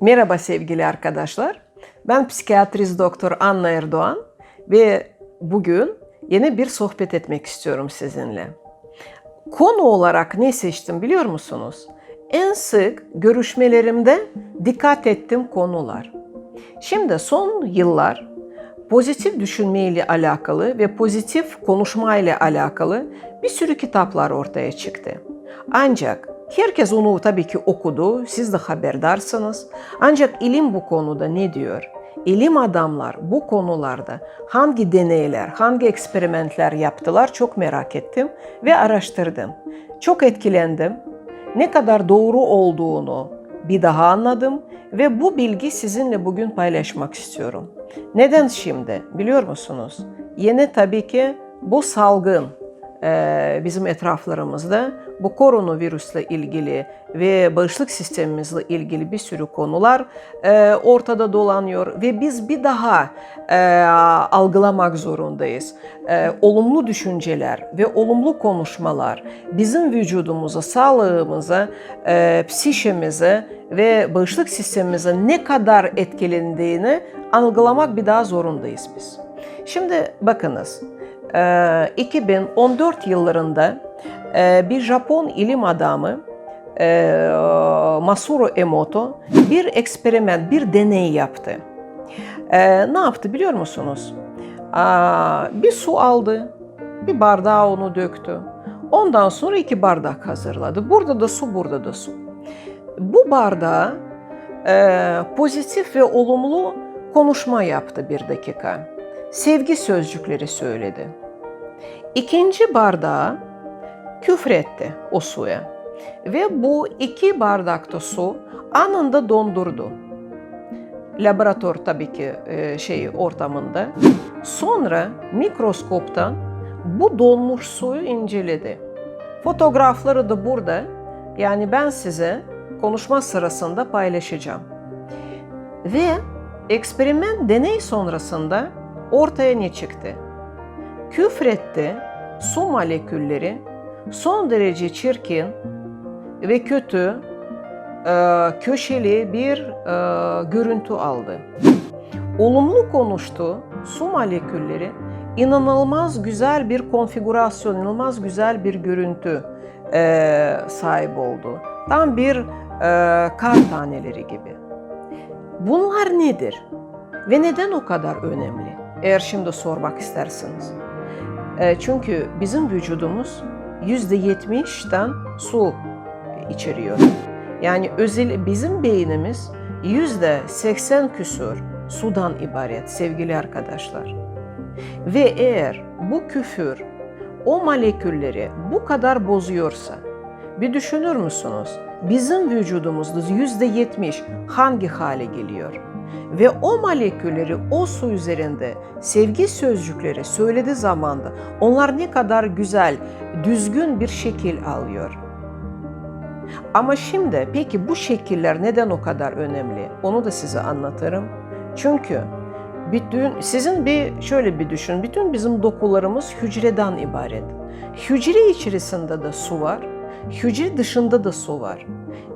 Merhaba sevgili arkadaşlar. Ben psikiyatrist doktor Anna Erdoğan ve bugün yeni bir sohbet etmek istiyorum sizinle. Konu olarak ne seçtim biliyor musunuz? En sık görüşmelerimde dikkat ettiğim konular. Şimdi son yıllar pozitif düşünme ile alakalı ve pozitif konuşma ile alakalı bir sürü kitaplar ortaya çıktı. Ancak herkes onu tabii ki okudu, siz de haberdarsınız. Ancak ilim bu konuda ne diyor? İlim adamlar bu konularda hangi deneyler, hangi eksperimentler yaptılar çok merak ettim ve araştırdım. Çok etkilendim. Ne kadar doğru olduğunu bir daha anladım ve bu bilgi sizinle bugün paylaşmak istiyorum. Neden şimdi biliyor musunuz? Yine tabii ki bu salgın bizim etraflarımızda bu koronavirüsle ilgili ve bağışıklık sistemimizle ilgili bir sürü konular e, ortada dolanıyor ve biz bir daha e, algılamak zorundayız. E, olumlu düşünceler ve olumlu konuşmalar bizim vücudumuza, sağlığımıza, psişemize ve bağışıklık sistemimize ne kadar etkilendiğini algılamak bir daha zorundayız biz. Şimdi bakınız, 2014 yıllarında bir Japon ilim adamı Masuro Emoto bir eksperiment, bir deney yaptı. Ne yaptı biliyor musunuz? Bir su aldı, bir bardağa onu döktü. Ondan sonra iki bardak hazırladı. Burada da su, burada da su. Bu bardağa pozitif ve olumlu konuşma yaptı bir dakika. Sevgi sözcükleri söyledi. İkinci bardağa küfretti o suya. Ve bu iki bardakta su anında dondurdu. Laboratuvar tabii ki şey ortamında. Sonra mikroskoptan bu donmuş suyu inceledi. Fotoğrafları da burada. Yani ben size konuşma sırasında paylaşacağım. Ve eksperiment deney sonrasında ortaya ne çıktı? Küfretti su molekülleri son derece çirkin ve kötü e, köşeli bir e, görüntü aldı. Olumlu konuştu su molekülleri inanılmaz güzel bir konfigürasyon, inanılmaz güzel bir görüntü e, sahip oldu. Tam bir e, kar taneleri gibi. Bunlar nedir? Ve neden o kadar önemli? Eğer şimdi sormak isterseniz. E, çünkü bizim vücudumuz %70'den su içeriyor. Yani özel bizim beynimiz %80 küsur sudan ibaret sevgili arkadaşlar. Ve eğer bu küfür o molekülleri bu kadar bozuyorsa bir düşünür müsünüz? Bizim vücudumuzda %70 hangi hale geliyor? Ve o molekülleri o su üzerinde sevgi sözcükleri söylediği zaman da onlar ne kadar güzel, düzgün bir şekil alıyor. Ama şimdi peki bu şekiller neden o kadar önemli? Onu da size anlatırım. Çünkü bütün sizin bir şöyle bir düşün. Bütün bizim dokularımız hücreden ibaret. Hücre içerisinde de su var. Hücre dışında da su var.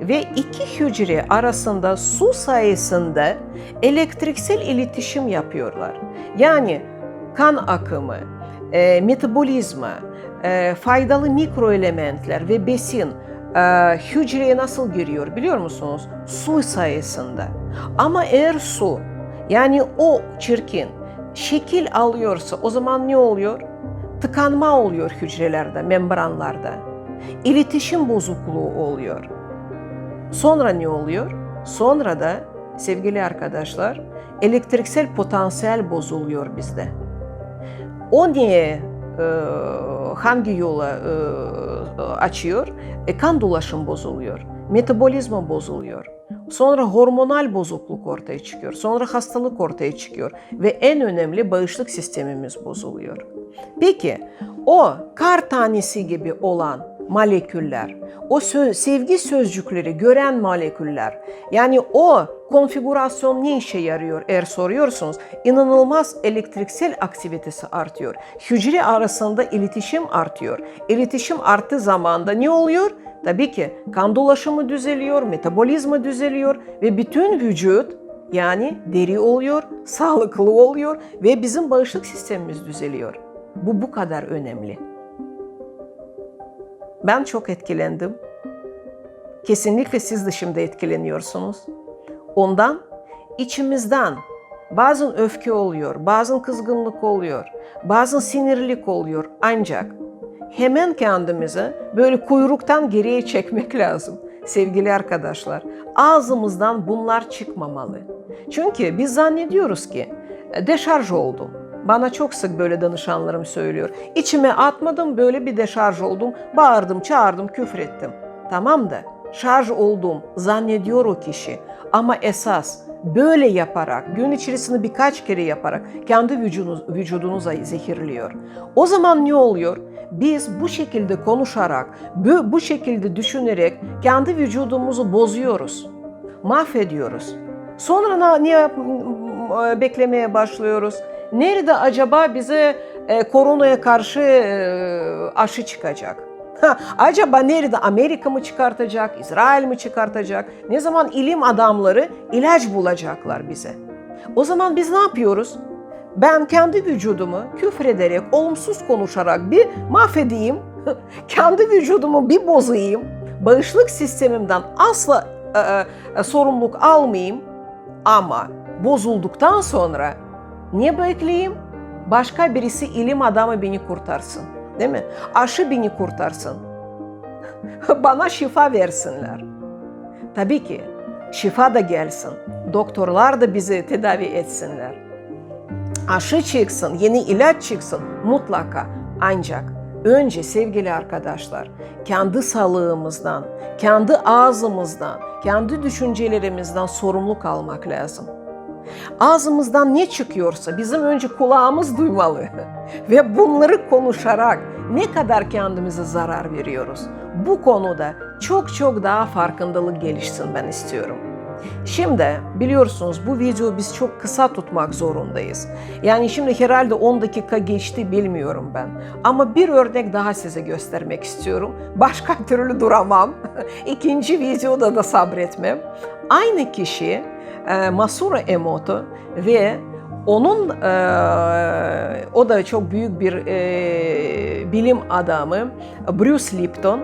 Ve iki hücre arasında su sayesinde elektriksel iletişim yapıyorlar. Yani kan akımı, e, metabolizma, e, faydalı mikroelementler ve besin e, hücreye nasıl giriyor biliyor musunuz? Su sayesinde. Ama eğer su yani o çirkin şekil alıyorsa o zaman ne oluyor? Tıkanma oluyor hücrelerde, membranlarda. İletişim bozukluğu oluyor. Sonra ne oluyor? Sonra da sevgili arkadaşlar elektriksel potansiyel bozuluyor bizde. O niye e, hangi yola e, açıyor? E, kan dolaşım bozuluyor, metabolizma bozuluyor. Sonra hormonal bozukluk ortaya çıkıyor. Sonra hastalık ortaya çıkıyor. Ve en önemli bağışıklık sistemimiz bozuluyor. Peki o kar tanesi gibi olan moleküller, o söz, sevgi sözcükleri gören moleküller, yani o konfigürasyon ne işe yarıyor eğer soruyorsunuz? İnanılmaz elektriksel aktivitesi artıyor. Hücre arasında iletişim artıyor. İletişim arttığı zaman da ne oluyor? Tabii ki kan dolaşımı düzeliyor, metabolizma düzeliyor ve bütün vücut yani deri oluyor, sağlıklı oluyor ve bizim bağışıklık sistemimiz düzeliyor. Bu bu kadar önemli. Ben çok etkilendim. Kesinlikle siz de şimdi etkileniyorsunuz. Ondan içimizden bazen öfke oluyor, bazen kızgınlık oluyor, bazen sinirlilik oluyor. Ancak hemen kendimize böyle kuyruktan geriye çekmek lazım sevgili arkadaşlar. Ağzımızdan bunlar çıkmamalı. Çünkü biz zannediyoruz ki "E, deşarj oldum. Bana çok sık böyle danışanlarım söylüyor. İçime atmadım böyle bir deşarj oldum. Bağırdım, çağırdım, küfrettim. Tamam da şarj oldum zannediyor o kişi. Ama esas böyle yaparak, gün içerisinde birkaç kere yaparak kendi vücudunuz, vücudunuza zehirliyor. O zaman ne oluyor? Biz bu şekilde konuşarak, bu, bu şekilde düşünerek kendi vücudumuzu bozuyoruz, mahvediyoruz. Sonra yap- m- beklemeye başlıyoruz? Nerede acaba bize e, koronaya karşı e, aşı çıkacak? Ha, acaba nerede Amerika mı çıkartacak, İsrail mi çıkartacak? Ne zaman ilim adamları ilaç bulacaklar bize? O zaman biz ne yapıyoruz? Ben kendi vücudumu küfrederek, olumsuz konuşarak bir mahvedeyim, kendi vücudumu bir bozayım, bağışıklık sistemimden asla e, e, sorumluluk almayayım ama bozulduktan sonra niye bekleyeyim? Başka birisi ilim adamı beni kurtarsın. Değil mi? Aşı beni kurtarsın. Bana şifa versinler. Tabii ki şifa da gelsin. Doktorlar da bizi tedavi etsinler. Aşı çıksın, yeni ilaç çıksın mutlaka. Ancak önce sevgili arkadaşlar kendi sağlığımızdan, kendi ağzımızdan, kendi düşüncelerimizden sorumluluk almak lazım. Ağzımızdan ne çıkıyorsa bizim önce kulağımız duymalı ve bunları konuşarak ne kadar kendimize zarar veriyoruz. Bu konuda çok çok daha farkındalık gelişsin ben istiyorum. Şimdi biliyorsunuz bu videoyu biz çok kısa tutmak zorundayız. Yani şimdi herhalde 10 dakika geçti bilmiyorum ben. Ama bir örnek daha size göstermek istiyorum. Başka türlü duramam. İkinci videoda da sabretmem. Aynı kişi e, Masuro Emoto ve onun e, o da çok büyük bir e, bilim adamı Bruce Lipton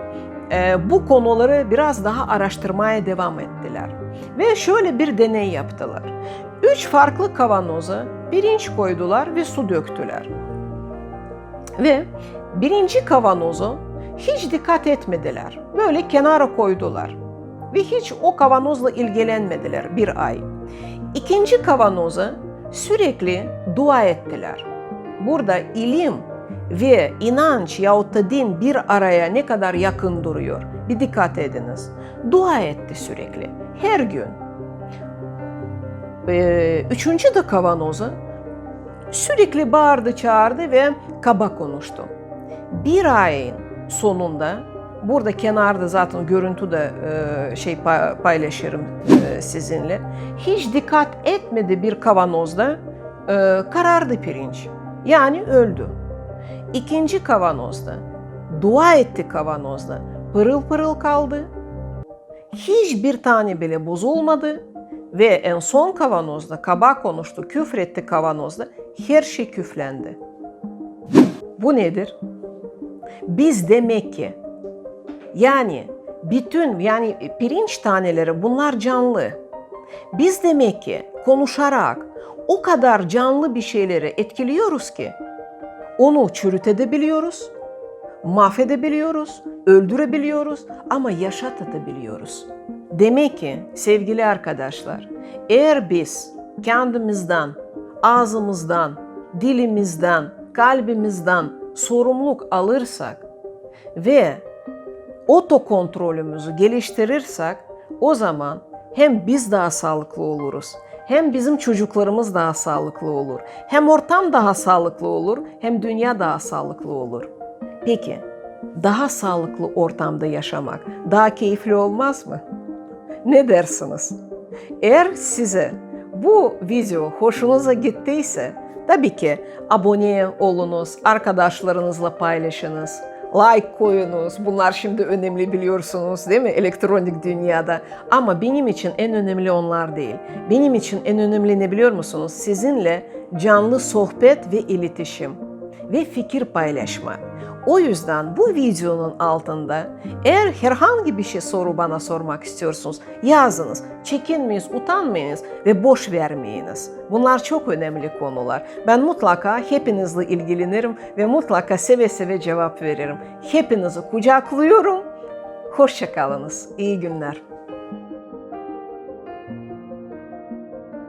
e, bu konuları biraz daha araştırmaya devam ettiler. Ve şöyle bir deney yaptılar. Üç farklı kavanoza pirinç koydular ve su döktüler. Ve birinci kavanozu hiç dikkat etmediler. Böyle kenara koydular. Ve hiç o kavanozla ilgilenmediler bir ay. İkinci kavanoza sürekli dua ettiler. Burada ilim ve inanç yahut da din bir araya ne kadar yakın duruyor. Bir dikkat ediniz. Dua etti sürekli. Her gün. Ee, üçüncü de kavanoza sürekli bağırdı çağırdı ve kaba konuştu. Bir ayın sonunda burada kenarda zaten görüntü de e, şey pa- paylaşırım e, sizinle. Hiç dikkat etmedi bir kavanozda e, karardı pirinç. Yani öldü. İkinci kavanozda dua etti kavanozda pırıl pırıl kaldı. Hiçbir tane bile bozulmadı ve en son kavanozda kaba konuştu, küfretti kavanozda her şey küflendi. Bu nedir? Biz demek ki yani bütün yani pirinç taneleri bunlar canlı. Biz demek ki konuşarak o kadar canlı bir şeyleri etkiliyoruz ki onu çürütebiliyoruz, mahvedebiliyoruz, öldürebiliyoruz ama yaşatabiliyoruz. Demek ki sevgili arkadaşlar, eğer biz kendimizden, ağzımızdan, dilimizden, kalbimizden sorumluluk alırsak ve otokontrolümüzü geliştirirsek o zaman hem biz daha sağlıklı oluruz, hem bizim çocuklarımız daha sağlıklı olur, hem ortam daha sağlıklı olur, hem dünya daha sağlıklı olur. Peki, daha sağlıklı ortamda yaşamak daha keyifli olmaz mı? Ne dersiniz? Eğer size bu video hoşunuza gittiyse tabii ki abone olunuz, arkadaşlarınızla paylaşınız. Like koyunuz. Bunlar şimdi önemli biliyorsunuz değil mi elektronik dünyada. Ama benim için en önemli onlar değil. Benim için en önemli ne biliyor musunuz? Sizinle canlı sohbet ve iletişim ve fikir paylaşma. O yüzden bu videonun altında eğer herhangi bir şey soru bana sormak istiyorsunuz yazınız. Çekinmeyiz, utanmayınız ve boş vermeyiniz. Bunlar çok önemli konular. Ben mutlaka hepinizle ilgilenirim ve mutlaka seve seve cevap veririm. Hepinizi kucaklıyorum. Hoşçakalınız. İyi günler.